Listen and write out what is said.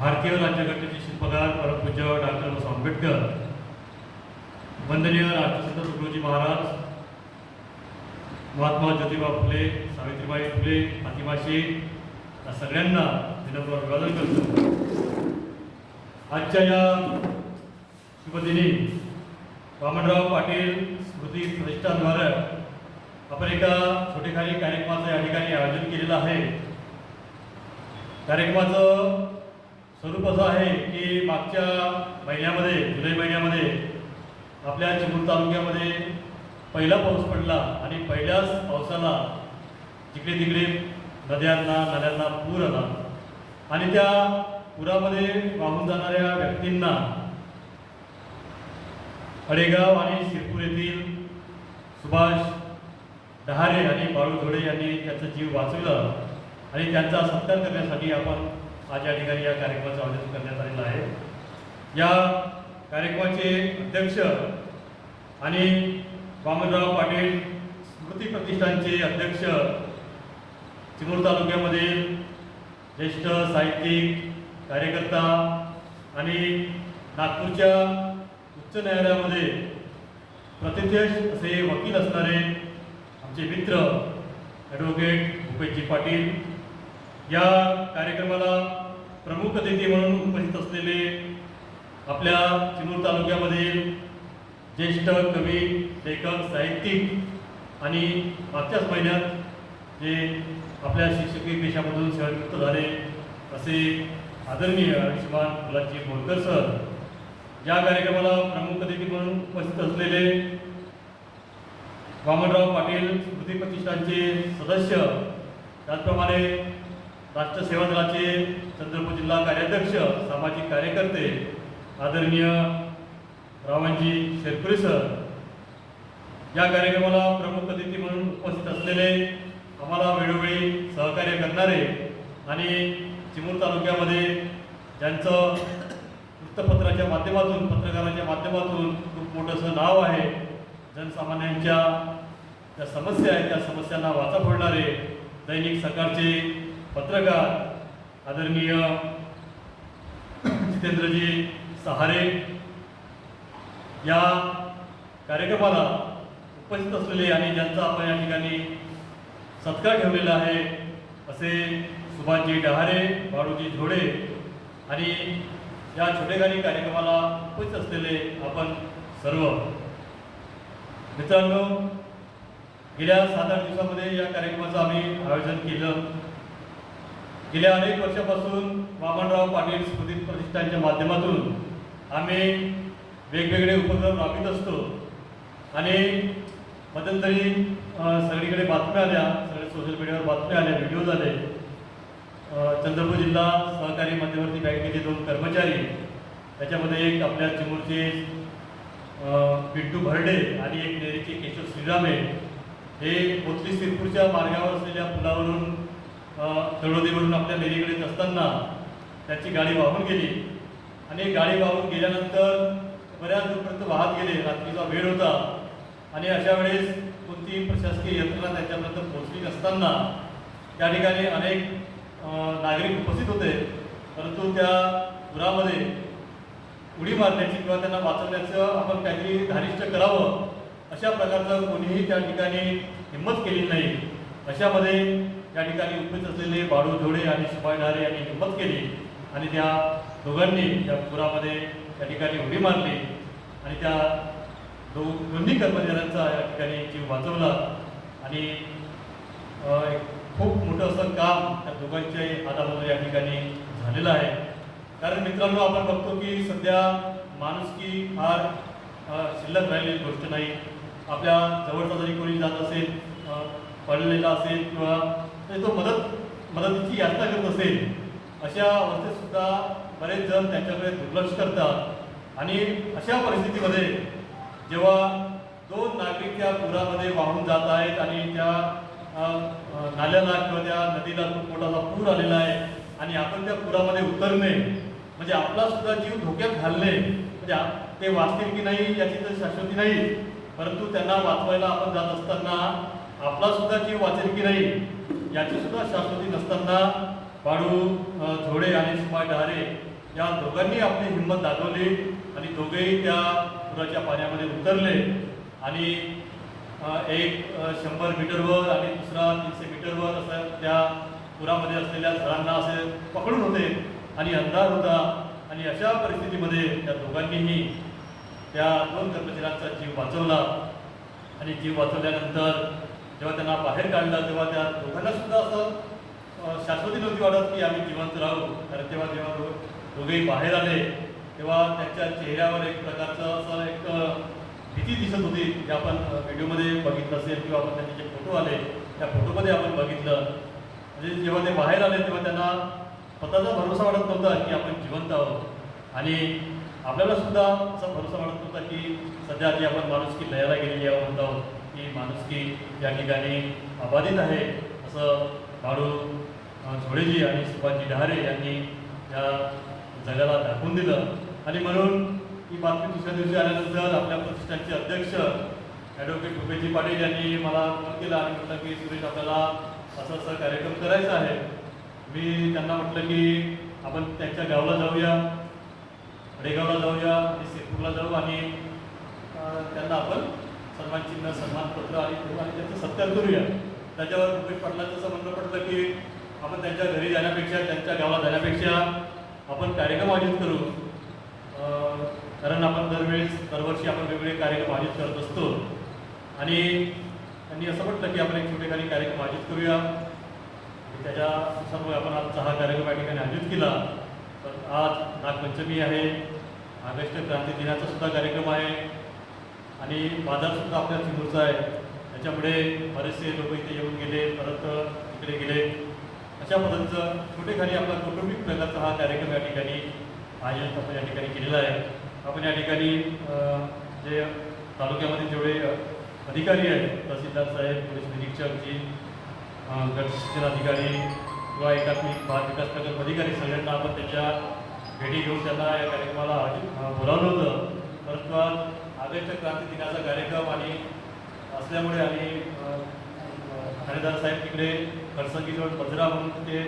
भारतीय राज्यघटनेचे शिल्पकार परमपूज्य डॉक्टर बाबासाहेब आंबेडकर वंदनीय राष्ट्रसंत तुकडोजी महाराज महात्मा ज्योतिबा फुले सावित्रीबाई फुले फातिमा शेख या सगळ्यांना विनम्र अभिवादन करतो. आजच्या या शुभदिनी वामनराव पाटील स्मृती प्रतिष्ठानद्वारे आपण एका छोटेखाली कार्यक्रमाचं या ठिकाणी आयोजन केलेलं आहे. कार्यक्रमाचं स्वरूप असं आहे की मागच्या महिन्यामध्ये जुलै महिन्यामध्ये आपल्या चिमूर तालुक्यामध्ये पहिला पाऊस पडला आणि पहिल्याच पावसाला जिकडे तिकडे नद्यांना नाल्यांना पूर आला. आणि त्या पुरामध्ये वाहून जाणाऱ्या व्यक्तींना अडेगाव आणि शिरपूर येथील सुभाष डहारे आणि बाळू धोडे यांनी त्यांचा जीव वाचविला आणि त्यांचा सत्कार करण्यासाठी आपण आज या ठिकाणी या कार्यक्रमाचं आयोजन करण्यात आलेलं आहे. या कार्यक्रमाचे अध्यक्ष आणि वामनराव पाटील स्मृती प्रतिष्ठानचे अध्यक्ष चिमूर तालुक्यामधील ज्येष्ठ साहित्यिक कार्यकर्ता आणि नागपूरच्या उच्च न्यायालयामध्ये प्रतिथेश असे वकील असणारे आमचे मित्र ॲडव्होकेट भूपेशजी पाटील या कार्यक्रमाला प्रमुख अतिथी म्हणून उपस्थित असलेले आपल्या चिमूर तालुक्यामधील ज्येष्ठ कवी लेखक साहित्यिक आणि मागच्याच महिन्यात जे आपल्या शिक्षकी पेशामधून सेवानिवृत्त झाले असे आदरणीय आयुष्यमान मुलाजी बोलकर सर या कार्यक्रमाला प्रमुख अतिथी म्हणून उपस्थित असलेले वामनराव पाटील स्मृती प्रतिष्ठानचे सदस्य त्याचप्रमाणे राष्ट्र सेवा दलाचे चंद्रपूर जिल्हा कार्याध्यक्ष सामाजिक कार्यकर्ते आदरणीय रावणजी शेरपुरे सर या कार्यक्रमाला प्रमुख अतिथी म्हणून उपस्थित असलेले आम्हाला वेळोवेळी सहकार्य करणारे आणि चिमूर तालुक्यामध्ये ज्यांचं वृत्तपत्राच्या माध्यमातून पत्रकाराच्या माध्यमातून खूप मोठंसं नाव आहे जनसामान्यांच्या ज्या समस्या आहेत त्या समस्यांना वाचा फोडणारे दैनिक सकाळचे पत्रकार आदरणीय जितेंद्रजी सहारे या कार्यक्रमाला उपस्थित असलेले आणि ज्यांचा आपण या ठिकाणी सत्कार ठेवलेला आहे असे सुभाषजी डहारे बाळूजी झोडे आणि या छोटेखानी कार्यक्रमाला उपस्थित असलेले आपण सर्व. मित्रांनो गेल्या सात आठ दिवसामध्ये या कार्यक्रमाचं आम्ही आयोजन केलं. गेल्या अनेक वर्षापासून वामनराव पाटील स्मृती प्रतिष्ठानच्या माध्यमातून आम्ही वेगवेगळे उपक्रम राबवित असतो. आणि मध्यंतरी सगळीकडे बातम्या आल्या. सगळे सोशल मीडियावर बातम्या आल्या व्हिडिओज आले चंद्रपूर जिल्हा सहकारी मध्यवर्ती बँकेचे दोन कर्मचारी त्याच्यामध्ये एक आपल्या चिमूरचे पिंटू भरडे आणि एक नेरीचे केशव श्रीरामे. हे मोतली सिरपूरच्या मार्गावर असलेल्या पुलावरून तळोदीवरून आपल्या नेरीकडे येत असताना त्याची गाडी वाहून गेली. आणि गाडी वाहून गेल्यानंतर बऱ्याच दूरपर्यंत वाहत गेले. रात्रीचा वेळ होता. आणि अशा वेळेस कोणती प्रशासकीय यंत्रणा त्यांच्यापर्यंत पोहोचली नसताना त्या ठिकाणी अनेक नागरिक उपस्थित होते. परंतु त्या पुरामध्ये उडी मारण्याची किंवा त्यांना वाचवण्याचं आपण काहीतरी धारिष्ट करावं अशा प्रकारचं कोणीही त्या ठिकाणी हिंमत केली नाही. अशामध्ये त्या ठिकाणी उपस्थित असलेले बाळू जोडे आणि सुभाष ढारे यांनी हिंमत केली आणि त्या दोघांनी त्या पुरामध्ये त्या ठिकाणी उडी मारली आणि त्या दो दोन्ही कर्मचाऱ्यांचा या ठिकाणी जीव वाचवला. आणि एक खूप मोठं असं काम त्या दोघांच्याही हातामध्ये या ठिकाणी झालेलं आहे. कारण मित्रांनो आपण बघतो की सध्या माणुसकी फार शिल्लक राहिलेली गोष्ट नाही. आपल्या जवळचा जरी कोणी जात असेल पडलेला असेल किंवा तरी तो मदत मदतीची यात्रा करत असेल अशा अवस्थेत सुद्धा बरेच जण त्यांच्याकडे दुर्लक्ष करतात. आणि अशा परिस्थितीमध्ये जेव्हा दोन नागरिक त्या पुरामध्ये वाहून जात आहेत आणि त्या नाल्याला किंवा त्या नदीला खूप मोठासा पूर आलेला आहे आणि आपण त्या पुरामध्ये उतरणे म्हणजे आपला सुद्धा जीव धोक्यात घालणे म्हणजे ते वाचतील की नाही याची तर शाश्वती नाही. परंतु त्यांना वाचवायला आपण जात असताना आपला सुद्धा जीव वाचेल की नाही याची सुद्धा शाश्वती नसताना बाळू झोडे आणि सुभाष डहारे या दोघांनी आपली हिंमत दाखवली आणि दोघेही त्या पुराच्या पाण्यामध्ये उतरले आणि एक शंभर मीटरवर आणि दुसरा तीनशे मीटरवर असं त्या पुरामध्ये असलेल्या झाडांना असे पकडून होते आणि अंधार होता आणि अशा परिस्थितीमध्ये त्या दोघांनीही त्या दोन कर्मचाऱ्यांचा जीव वाचवला. आणि जीव वाचवल्यानंतर जेव्हा त्यांना बाहेर काढलं तेव्हा त्या दोघांना सुद्धा असं शाश्वती नव्हती वाटत की आम्ही जिवंत राहू. कारण तेव्हा जेव्हा दो दोघेही बाहेर आले तेव्हा त्यांच्या चेहऱ्यावर एक प्रकारचं असं एक भीती दिसत होती. जे आपण व्हिडिओमध्ये बघितलं असेल किंवा आपण त्यांचे जे फोटो आले त्या फोटोमध्ये आपण बघितलं. म्हणजे जेव्हा ते बाहेर आले तेव्हा त्यांना स्वतःचा भरोसा वाटत नव्हता की आपण जिवंत आहोत. आणि आपल्याला सुद्धा असा भरोसा वाटत नव्हता की सध्या जी आपण माणूस की लयाला गेलेली आहोत आहोत की माणुसकी या ठिकाणी अबाधित आहे असं बाळू झोळेजी आणि सुभाषजी डहारे यांनी या जगाला दाखवून दिलं. आणि म्हणून ही बातमी दुसऱ्या दिवशी आल्यानंतर आपल्या प्रतिष्ठानचे अध्यक्ष ॲडव्होकेट भूपेजी पाटील यांनी मला फोन केला आणि म्हटलं की सुरेश आपल्याला असं असं कार्यक्रम करायचा आहे. मी त्यांना म्हटलं की आपण त्यांच्या गावाला जाऊया रेगावला जाऊया आणि सिरपूरला जाऊ आणि त्यांना आपण सन्मान चिन्ह सन्मानपत्र आणि आणि त्यांचं सत्कार करूया त्याच्यावर भूपेश पाटलांचं असं म्हणणं पडलं की आपण त्यांच्या घरी जाण्यापेक्षा त्यांच्या गावाला जाण्यापेक्षा आपण कार्यक्रम आयोजित करू. कारण आपण दरवेळेस दरवर्षी आपण वेगवेगळे कार्यक्रम आयोजित करत असतो. आणि त्यांनी असं म्हटलं की आपण एक छोटेखानी कार्यक्रम आयोजित करूया. आणि त्याच्यानुसार आपण आजचा हा कार्यक्रम या ठिकाणी आयोजित केला. तर आज नागपंचमी आहे. ऑगस्ट क्रांती दिनाचा सुद्धा कार्यक्रम आहे. आणि बाजारसुद्धा आपल्या चिमूरचा आहे. त्याच्यामुळे बरेचसे लोक इथे येऊन गेले परत इकडे गेले. अशा पद्धतीचं छोटेखाली आपला कौटुंबिक प्रकारचा हा कार्यक्रम या ठिकाणी आयोजित आपण या ठिकाणी केलेला आहे. आपण या ठिकाणी जे तालुक्यामध्ये जेवढे अधिकारी आहेत तहसीलदार साहेब पोलीस निरीक्षक जी गट शिक्षण अधिकारी किंवा एकात्मिक बाल विकास प्रकल्प अधिकारी सगळ्यांना आपण त्याच्या भेटी घेऊन त्यांना या कार्यक्रमाला बोलावलं होतं. परंतु आज ऑगस्ट क्रांती दिनाचा कार्यक्रम आणि असल्यामुळे आम्ही अं, साहेब तिकडे खडसंगीजवळ बजरा म्हणून ते